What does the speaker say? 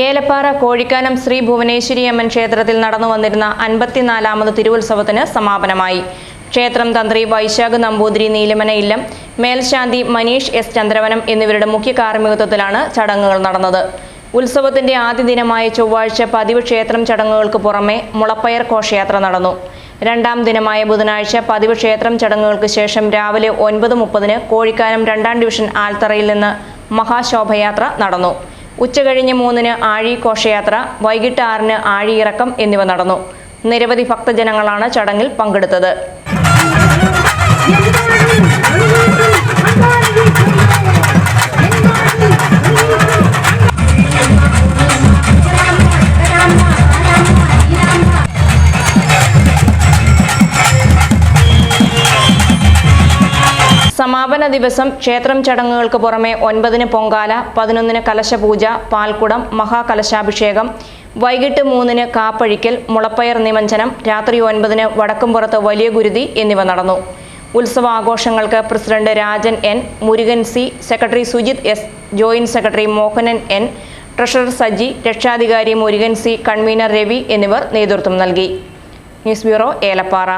ഏലപ്പാറ കോഴിക്കാനം ശ്രീ ഭുവനേശ്വരി അമ്മൻ ക്ഷേത്രത്തിൽ നടന്നു വന്നിരുന്ന അൻപത്തിനാലാമത് തിരുവുത്സവത്തിന് സമാപനമായി. ക്ഷേത്രം തന്ത്രി വൈശാഖ് നമ്പൂതിരി നീലമന ഇല്ലം മേൽശാന്തി മനീഷ് എസ്. ചന്ദ്രവനം എന്നിവരുടെ മുഖ്യ കാർമ്മികത്വത്തിലാണ് ചടങ്ങുകൾ നടന്നത്. ഉത്സവത്തിന്റെ ആദ്യ ദിനമായ ചൊവ്വാഴ്ച പതിവ് ക്ഷേത്രം ചടങ്ങുകൾക്ക് പുറമെ മുളപ്പയർ ഘോഷയാത്ര നടന്നു. രണ്ടാം ദിനമായ ബുധനാഴ്ച പതിവ് ക്ഷേത്രം ചടങ്ങുകൾക്ക് ശേഷം രാവിലെ ഒൻപത് മുപ്പതിന് കോഴിക്കാനം രണ്ടാം ഡിവിഷൻ ആൽത്തറയിൽ നിന്ന് മഹാശോഭയാത്ര നടന്നു. ഉച്ചകഴിഞ്ഞ് മൂന്നിന് ആഴി ഘോഷയാത്ര വൈകിട്ട് ആറിന് ആഴിയിറക്കം എന്നിവ നടന്നു. നിരവധി ഭക്തജനങ്ങളാണ് ചടങ്ങിൽ പങ്കെടുത്തത്. സമാപന ദിവസം ക്ഷേത്രം ചടങ്ങുകൾക്ക് പുറമെ ഒൻപതിന് പൊങ്കാല പതിനൊന്നിന് കലശപൂജ പാൽക്കുടം മഹാകലശാഭിഷേകം വൈകിട്ട് മൂന്നിന് കാപ്പഴിക്കൽ മുളപ്പയർ നിമഞ്ജനം രാത്രി ഒൻപതിന് വടക്കുംപുറത്ത് വലിയ ഗുരുതി എന്നിവ നടന്നു. ഉത്സവാഘോഷങ്ങൾക്ക് president Rajan N Murugan C secretary Sujith S joint secretary Mohanan N treasurer Saji രക്ഷാധികാരി മുരുകൻ സി കൺവീനർ രവി എന്നിവർ നേതൃത്വം നൽകി. News bureau Elappara.